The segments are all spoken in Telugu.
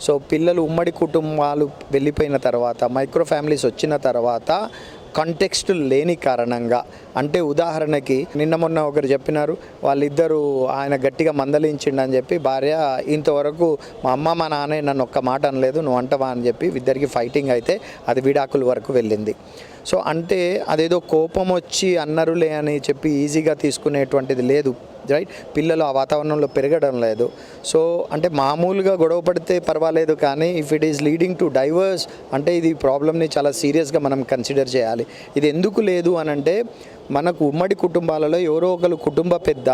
సో పిల్లలు ఉమ్మడి కుటుంబాలు వెళ్ళిపోయిన తర్వాత మైక్రో ఫ్యామిలీస్ వచ్చిన తర్వాత కంటెక్స్ట్ లేని కారణంగా అంటే ఉదాహరణకి నిన్న మొన్న ఒకరు చెప్పినారు వాళ్ళిద్దరూ ఆయన గట్టిగా మందలించిండు అని చెప్పి భార్య ఇంతవరకు మా అమ్మ మా నాన్న నన్ను ఒక్క మాట అనలేదు నువ్వు అంటవా అని చెప్పి ఇద్దరికి ఫైటింగ్ అయితే అది విడాకుల వరకు వెళ్ళింది. సో అంటే అదేదో కోపం వచ్చి అన్నరులే అని చెప్పి ఈజీగా తీసుకునేటువంటిది లేదు. రైట్ పిల్లలు ఆ వాతావరణంలో పెరగడం లేదు. సో అంటే మామూలుగా గొడవ పడితే పర్వాలేదు కానీ if it is leading to divorce అంటే ఇది ప్రాబ్లమ్ని చాలా సీరియస్గా మనం కన్సిడర్ చేయాలి. ఇది ఎందుకు లేదు అని అంటే మనకు ఉమ్మడి కుటుంబాలలో ఎవరో ఒకరు కుటుంబ పెద్ద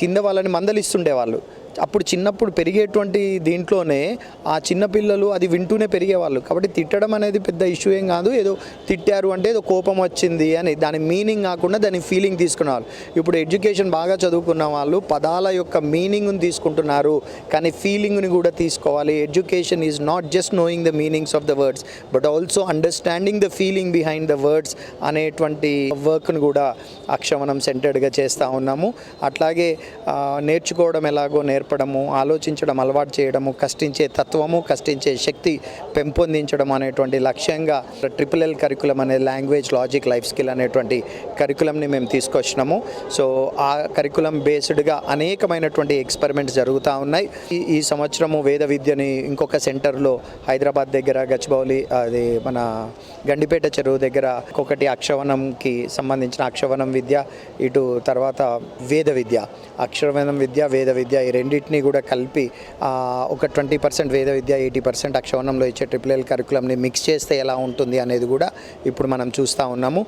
కింద వాళ్ళని మందలిస్తుండే వాళ్ళు అప్పుడు చిన్నప్పుడు పెరిగేటువంటి దీంట్లోనే ఆ చిన్నపిల్లలు అది వింటూనే పెరిగేవాళ్ళు. కాబట్టి తిట్టడం అనేది పెద్ద ఇష్యూ ఏం కాదు. ఏదో తిట్టారు అంటే ఏదో కోపం వచ్చింది అని దాని మీనింగ్ కాకుండా దాని ఫీలింగ్ తీసుకునేవాళ్ళు. ఇప్పుడు ఎడ్యుకేషన్ బాగా చదువుకున్న వాళ్ళు పదాల యొక్క మీనింగ్ని తీసుకుంటున్నారు. కానీ ఫీలింగ్ని కూడా తీసుకోవాలి. Education is not just knowing the meanings of the words but also understanding the feeling behind the words అనేటువంటి వర్క్ను కూడా అక్షమనం సెంటర్డ్గా చేస్తూ ఉన్నాము. అట్లాగే నేర్చుకోవడం ఎలాగో నేర్పడము ఆలోచించడం అలవాటు చేయడము కష్టించే తత్వము కష్టించే శక్తి పెంపొందించడం అనేటువంటి లక్ష్యంగా ట్రిపుల్ ఎల్ కరికులం అనే లాంగ్వేజ్ లాజిక్ లైఫ్ స్కిల్ అనేటువంటి కరికులంని మేము తీసుకొచ్చినాము. సో ఆ కరికులం బేస్డ్గా అనేకమైనటువంటి ఎక్స్పెరిమెంట్స్ జరుగుతూ ఉన్నాయి. ఈ ఈ సంవత్సరము వేద విద్యని ఇంకొక సెంటర్లో హైదరాబాద్ దగ్గర గచ్చిబౌలి అది మన గండిపేట చెరువు దగ్గర ఇంకొకటి అక్షవనంకి సంబంధించిన అక్షవనం విద్య ఇటు తర్వాత వేద విద్య అక్షరవనం విద్య వేద విద్య ఈ రెండింటినీ కూడా కలిపి ఒక ట్వంటీ పర్సెంట్ వేద విద్య ఎయిటీ పర్సెంట్ అక్షవనంలో ఇచ్చే ట్రిపుల్ ఎల్ కరికులంని మిక్స్ చేస్తే ఎలా ఉంటుంది అనేది కూడా ఇప్పుడు మనం చూస్తూ ఉన్నాము.